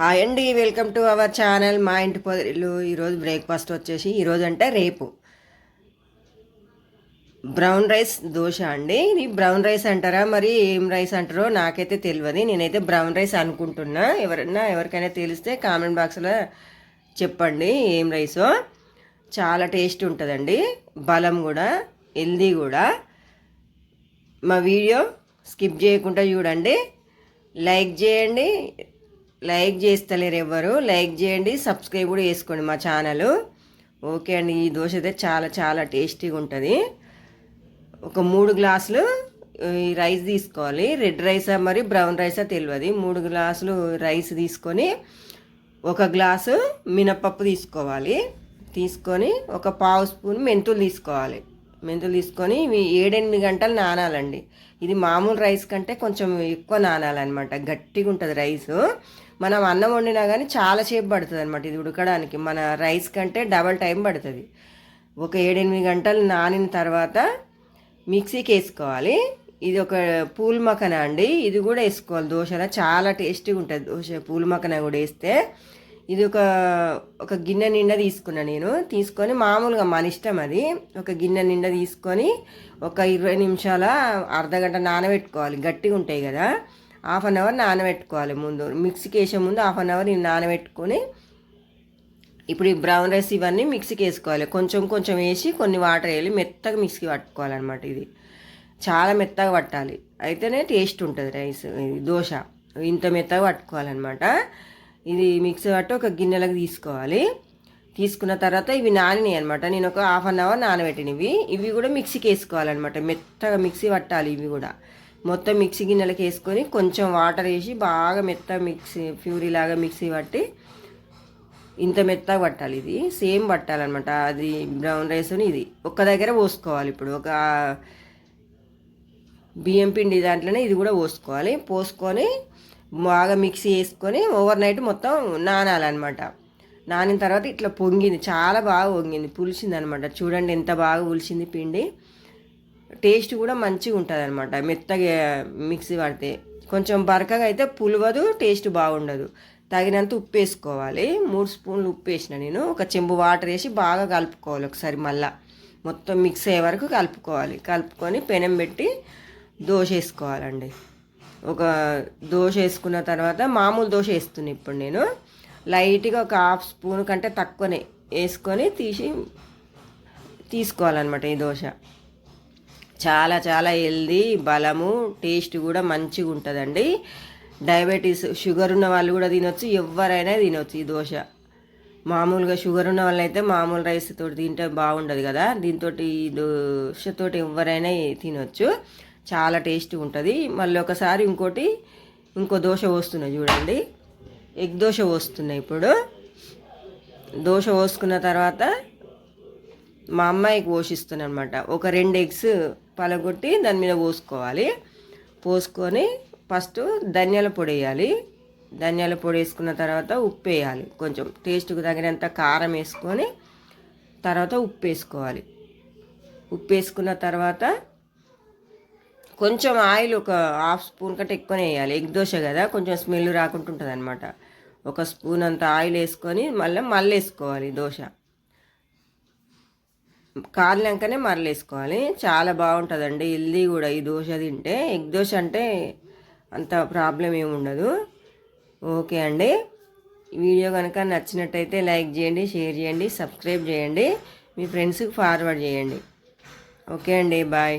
Hi అండి welcome to our channel. మా ఇంటి పొదరిల్లు ఈరోజు బ్రేక్ఫాస్ట్ వచ్చేసి ఈరోజు అంటే రేపు. బ్రౌన్ రైస్ దోశ అండి. ఇది బ్రౌన్ రైస్ అంటారా? మరి ఏం రైస్ అంటారో నాకైతే తెలియదు నేనైతే బ్రౌన్ రైస్ అనుకుంటున్నా. ఎవరన్నా ఎవరికైనా తెలిస్తే కామెంట్ బాక్స్లో చెప్పండి ఏం రైసో. చాలా టేస్ట్ ఉంటుందండి. బలం కూడా హెల్దీ కూడా. మా వీడియో స్కిప్ చేయకుండా చూడండి. లైక్ చేయండి. లైక్ చేస్తలేరు ఎవ్వరు. లైక్ చేయండి సబ్స్క్రైబ్ కూడా చేసుకోండి మా ఛానల్. ఓకే అండి ఈ దోశ అయితే చాలా చాలా టేస్టీగా ఉంటుంది. ఒక మూడు గ్లాసులు ఈ రైస్ తీసుకోవాలి. రెడ్ రైసా మరి బ్రౌన్ రైసా తెలియదు మూడు గ్లాసులు రైస్ తీసుకొని ఒక గ్లాసు మినపప్పు తీసుకోవాలి. తీసుకొని ఒక పావు స్పూన్ మెంతులు తీసుకోవాలి. మెంతులు తీసుకొని ఇవి ఏడెనిమిది గంటలు నానాలండి. ఇది మామూలు రైస్ కంటే కొంచెం ఎక్కువ నానాలన్నమాట. గట్టిగా ఉంటుంది రైస్. మనం అన్నం వండినా కానీ చాలా సేపు పడుతుంది అనమాట ఇది ఉడకడానికి. మన రైస్ కంటే డబల్ టైం పడుతుంది. ఒక ఏడెనిమిది గంటలు నానిన తర్వాత మిక్సీకి వేసుకోవాలి. ఇది ఒక పూల్ మకన అండి. ఇది కూడా వేసుకోవాలి. దోశలో చాలా టేస్టీగా ఉంటుంది. దోశ పూల్ మకన కూడా వేస్తే ఇది ఒక ఒక గిన్నె నిండా తీసుకున్నా నేను. తీసుకొని మామూలుగా మన ఇష్టం అది. ఒక గిన్నె నిండా తీసుకొని ఒక ఇరవై నిమిషాల అర్ధ గంట నానబెట్టుకోవాలి. గట్టిగా ఉంటాయి కదా. హాఫ్ అన్ అవర్ నానబెట్టుకోవాలి ముందు. మిక్సీకి వేసే ముందు హాఫ్ అన్ అవర్ నేను నానబెట్టుకొని ఇప్పుడు ఈ బ్రౌన్ రైస్ ఇవన్నీ మిక్సీకి వేసుకోవాలి. కొంచెం కొంచెం వేసి కొన్ని వాటర్ వేయాలి. మెత్తగా మిక్సీకి పట్టుకోవాలన్నమాట ఇది. చాలా మెత్తగా పట్టాలి. అయితేనే టేస్ట్ ఉంటుంది రైస్. దోశ. ఇంత మెత్తగా పట్టుకోవాలన్నమాట. ఇది మిక్సీ పట్టి ఒక గిన్నెలకు తీసుకోవాలి. తీసుకున్న తర్వాత ఇవి నానినాయి అనమాట నేను ఒక హాఫ్ అన్ అవర్ నానబెట్టినవి ఇవి. కూడా మిక్సీకి వేసుకోవాలన్నమాట. మెత్తగా మిక్సీ పట్టాలి ఇవి కూడా. మొత్తం మిక్సీ గిన్నెలకు వేసుకొని కొంచెం వాటర్ వేసి బాగా మెత్త మిక్సీ ప్యూరీలాగా మిక్సీ పట్టి ఇంత మెత్తగా పట్టాలి ఇది. సేమ్ పట్టాలన్నమాట. అది బ్రౌన్ రైస్ని ఇది. ఒక్క దగ్గర పోసుకోవాలి ఇప్పుడు. ఒక బియ్యం పిండి దాంట్లోనే ఇది కూడా పోసుకోవాలి. పోసుకొని బాగా మిక్సీ వేసుకొని ఓవర్ నైట్ మొత్తం నానాలన్నమాట. నానిన తర్వాత ఇట్లా పొంగింది. చాలా బాగా పొంగింది. పులిసింది అనమాట చూడండి ఎంత బాగా పులిసింది పిండి. టేస్ట్ కూడా మంచిగా ఉంటుంది అనమాట మెత్తగా మిక్సీ పడితే. కొంచెం బరకగా అయితే పులవదు టేస్ట్ బాగుండదు. తగినంత ఉప్పు వేసుకోవాలి. మూడు స్పూన్లు ఉప్పు వేసిన నేను. ఒక చెంబు వాటర్ వేసి బాగా కలుపుకోవాలి ఒకసారి మళ్ళా. మొత్తం మిక్స్ అయ్యే వరకు కలుపుకోవాలి. కలుపుకొని పెనం పెట్టి దోశ వేసుకోవాలండి. ఒక దోశ వేసుకున్న తర్వాత మామూలు దోశ వేస్తున్నాను ఇప్పుడు నేను. లైట్గా ఒక హాఫ్ స్పూన్ కంటే తక్కువనే వేసుకొని తీసి తీసుకోవాలన్నమాట ఈ దోశ. చాలా చాలా హెల్దీ బలము టేస్ట్ కూడా మంచిగా ఉంటుందండి. డయాబెటీస్ షుగర్ ఉన్న వాళ్ళు కూడా తినొచ్చు ఎవరైనా తినొచ్చు ఈ దోశ. మామూలుగా షుగర్ ఉన్న వాళ్ళైతే మామూలు రైస్ తోటి తింటే బాగుండదు కదా. దీంతో ఈ దోశతోటి ఎవరైనా తినొచ్చు. చాలా టేస్ట్ ఉంటుంది. మళ్ళీ ఒకసారి ఇంకోటి ఇంకో దోశ పోస్తున్నాయి చూడండి. ఎగ్ దోశ పోస్తున్నాయి ఇప్పుడు. దోశ పోసుకున్న తర్వాత మా అమ్మాయికి పోషిస్తున్నాను అనమాట ఒక రెండు ఎగ్స్ పలగొట్టి దాని మీద పోసుకోవాలి. పోసుకొని ఫస్ట్ ధనియాల పొడి వేయాలి. ధనియాల పొడి వేసుకున్న తర్వాత ఉప్పు వేయాలి. కొంచెం టేస్ట్కి తగినంత కారం వేసుకొని తర్వాత ఉప్పు వేసుకోవాలి. ఉప్పు వేసుకున్న తర్వాత కొంచెం ఆయిల్ ఒక హాఫ్ స్పూన్ కంటే ఎక్కువనే వేయాలి. ఎగ్ దోశ కదా కొంచెం స్మెల్ రాకుండా ఉంటుంది అనమాట ఒక స్పూన్ అంత ఆయిల్ వేసుకొని మళ్ళీ మళ్ళీ వేసుకోవాలి దోశ. కాలినాకనే మరలు వేసుకోవాలి చాలా బాగుంటుందండి. హెల్దీ కూడా ఈ దోశ తింటే. ఎగ్ దోశ అంటే అంత ప్రాబ్లం ఏమి ఉండదు. ఓకే అండి. వీడియో కనుక నచ్చినట్టయితే లైక్ చేయండి షేర్ చేయండి సబ్స్క్రైబ్ చేయండి. మీ ఫ్రెండ్స్కి ఫార్వర్డ్ చేయండి. ఓకే అండి. బాయ్.